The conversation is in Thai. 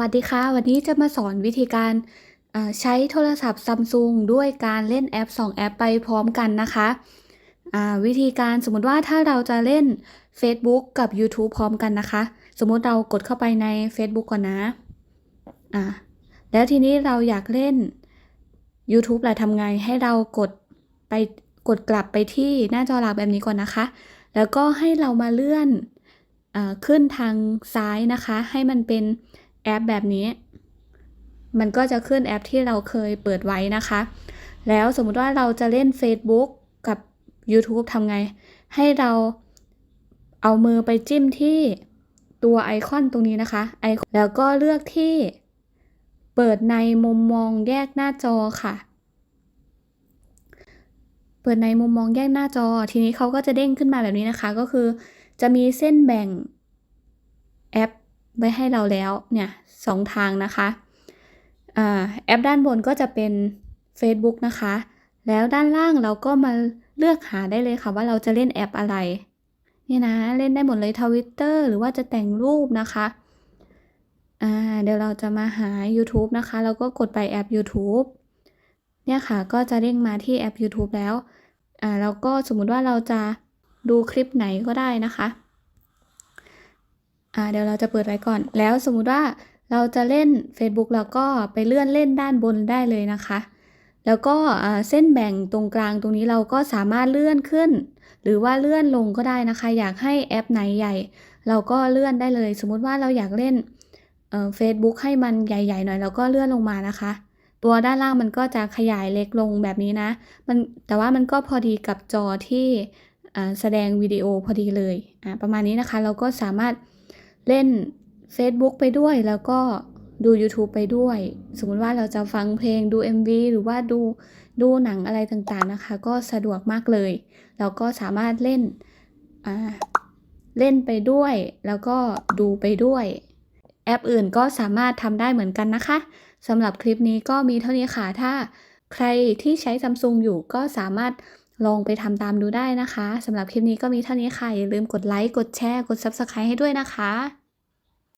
วัสดีค่ะ วันนี้จะมาสอนวิธีการใช้โทรศัพท์ซัมซุงด้วยการเล่นแอป 2 แอปไปพร้อมกันนะคะวิธีการสมมติว่าถ้าเราจะเล่น Facebook กับ YouTube พร้อมกันนะคะ สมมติเรากดเข้าไปใน Facebook ก่อนนะอ่าแล้วทีนี้เราอยากเล่น YouTube ล่ะทำไงให้เรากดไปกดกลับไปที่หน้าจอหลักแบบนี้ก่อนนะคะ แล้วก็ให้เรามาเลื่อนอขึ้นทางซ้ายนะคะ ให้มันเป็น แอปแบบนี้ มันก็จะขึ้นแอปที่เราเคยเปิดไว้นะคะ แล้วสมมติว่าเราจะเล่น Facebook กับ YouTube ทำไง ให้เราเอามือไปจิ้มที่ตัวไอคอนตรงนี้นะคะไอคอนแล้วก็เลือกที่เปิดในมุมมองแยกหน้าจอค่ะ เปิดในมุมมองแยกหน้าจอ ทีนี้เขาก็จะเด้งขึ้นมาแบบนี้นะคะ ก็คือจะมีเส้นแบ่งแอป ไว้ให้เราแล้วเนี่ยสองทางนะคะอแอปด้านบนก็จะเป็น Facebook นะคะ แล้วด้านล่างเราก็มาเลือกหาได้เลยค่ะว่าเราจะเล่นแอปอะไรนี่นะเล่นได้หมดเลยทวิตเตอร์หรือว่าจะแต่งรูปนะคะเดี๋ยวเราจะมาหา YouTube นะคะ แล้วก็กดไปแอป YouTube เนี่ยค่ะก็จะเด้งมาที่แอป YouTube แล้ว อ่าแล้วก็สมมุติว่าเราจะดูคลิปไหนก็ได้นะคะ อ่าเดี๋ยวเราจะเปิดไว้ก่อน แล้วสมมุติว่าเราจะเล่น Facebook แล้วก็ไปเลื่อนเล่นด้านบนได้เลยนะคะ แล้วก็เส้นแบ่งตรงกลางตรงนี้เราก็สามารถเลื่อนขึ้น หรือว่าเลื่อนลงก็ได้นะคะ อยากให้แอปไหนใหญ่ เราก็เลื่อนได้เลย สมมุติว่าเราอยากเล่นเอ่อ Facebook ให้มันใหญ่ๆหน่อยเราก็เลื่อนลงมานะคะ ตัวด้านล่างมันก็จะขยายเล็กลงแบบนี้นะ มันแต่ว่ามันก็พอดีกับจอที่แสดงวิดีโอพอดีเลยอ่าประมาณนี้นะคะ เราก็สามารถ เล่น Facebook ไปด้วยแล้วก็ดู YouTube ไปด้วย สมมุติว่าเราจะฟังเพลงดู MV หรือว่าดูดูหนังอะไรต่างๆนะคะ ก็สะดวกมากเลย เราก็สามารถเล่นเล่นไปด้วย แล้วก็ดูไปด้วย แอปอื่นก็สามารถทำได้เหมือนกันนะคะสำหรับคลิปนี้ก็มีเท่านี้ค่ะถ้าใครที่ใช้ Samsung อยู่ก็สามารถ ลองไปทำตามดูได้นะคะสำหรับคลิปนี้ก็มีเท่านี้ค่ะ อย่าลืมกดไลค์ กดแชร์ กด Subscribe ให้ด้วยนะคะ